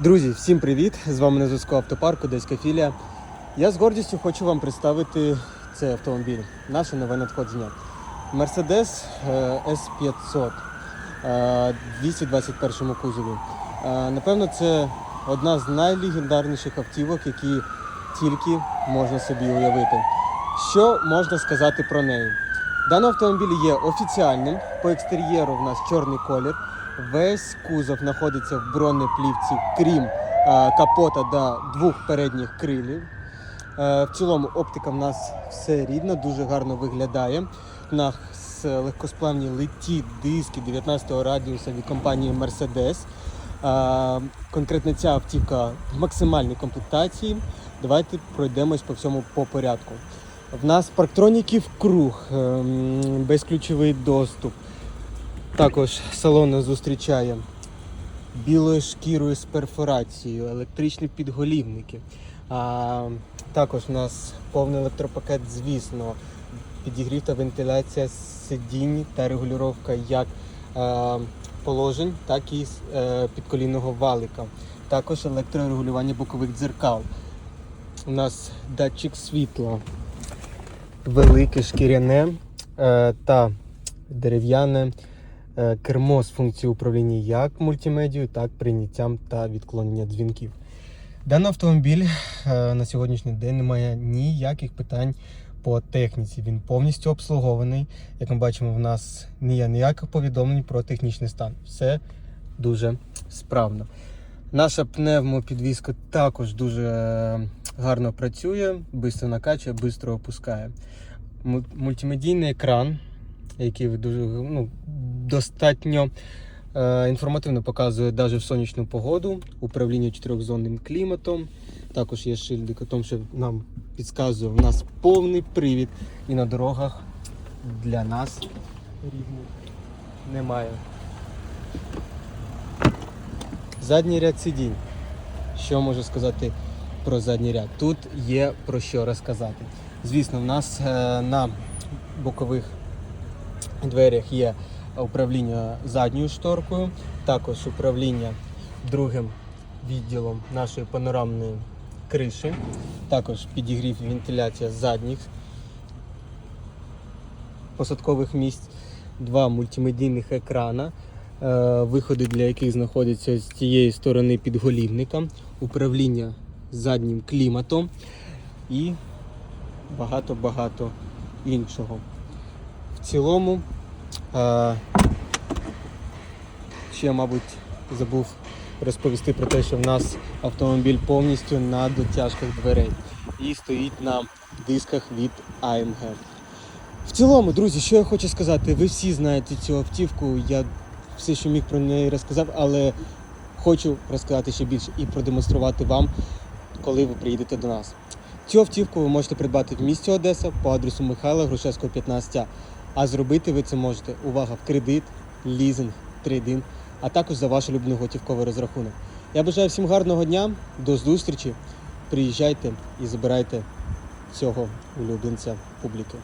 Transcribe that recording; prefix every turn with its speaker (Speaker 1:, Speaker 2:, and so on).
Speaker 1: Друзі, всім привіт! З вами на зв'язку автопарк Одеська філія. Я з гордістю хочу вам представити цей автомобіль, наше нове надходження. Mercedes е, S500 е, 221 кузові. Е, Напевно, це одна з найлегендарніших автівок, які тільки можна собі уявити. Що можна сказати про неї? Даний автомобіль є офіціальним. По екстер'єру в нас чорний колір. Весь кузов знаходиться в бронеплівці, крім е, капота та двох передніх крилів. Е, в цілому оптика в нас все рідна, дуже гарно виглядає. У нас легкосплавні литі диски 19-го радіуса від компанії Mercedes. Е, конкретно ця автівка в максимальній комплектації. Давайте пройдемось по всьому по порядку. В нас парктроніки в круг, ем, безключовий доступ. Також салон зустрічає білою шкірою з перфорацією, електричні підголівники. А, також у нас повний електропакет, звісно, підігрів та вентиляція сидінь та регулювання як е, положень, так і е, підколінного валика. Також електрорегулювання бокових дзеркал. У нас датчик світла, велике шкіряне е, та дерев'яне е, кермо з функцією управління як мультимедією, так і прийняттям та відклонення дзвінків. Даний автомобіль е, на сьогоднішній день не має ніяких питань по техніці. Він повністю обслугований. Як ми бачимо, в нас не є ніяких повідомлень про технічний стан. Все дуже справно. Наша пневмопідвізка також дуже гарно працює, швидко накачує, швидко опускає. Мультимедійний екран, який дуже ну, достатньо е, інформативно показує навіть в сонячну погоду, управління чотирьохзонним кліматом. Також є шильдик о тому, що нам підказує, у нас повний привід і на дорогах для нас рівних немає. Задній ряд сидінь. Що можу сказати про задній ряд? Тут є про що розказати. Звісно, в нас е, на бокових дверях є управління задньою шторкою, також управління другим відділом нашої панорамної криші, також підігрів вентиляція задніх посадкових місць, два мультимедійних екрана, е, виходи для яких знаходяться з цієї сторони підголівника, управління заднім кліматом і багато-багато іншого. В цілому, е, ще, мабуть, забув розповісти про те, що в нас автомобіль повністю на дотяжках дверей і стоїть на дисках від AMG. В цілому, друзі, що я хочу сказати, ви всі знаєте цю автівку. Я все, що міг про неї розказав, але хочу розказати ще більше і продемонструвати вам, коли ви приїдете до нас. Цю автівку ви можете придбати в місті Одеса по адресу Михайла Грушевського 15А. А зробити ви це можете, увага, в кредит, лізинг, трейдинг, а також за ваш улюблений готівковий розрахунок. Я бажаю всім гарного дня, до зустрічі. Приїжджайте і забирайте цього улюбленця публіки.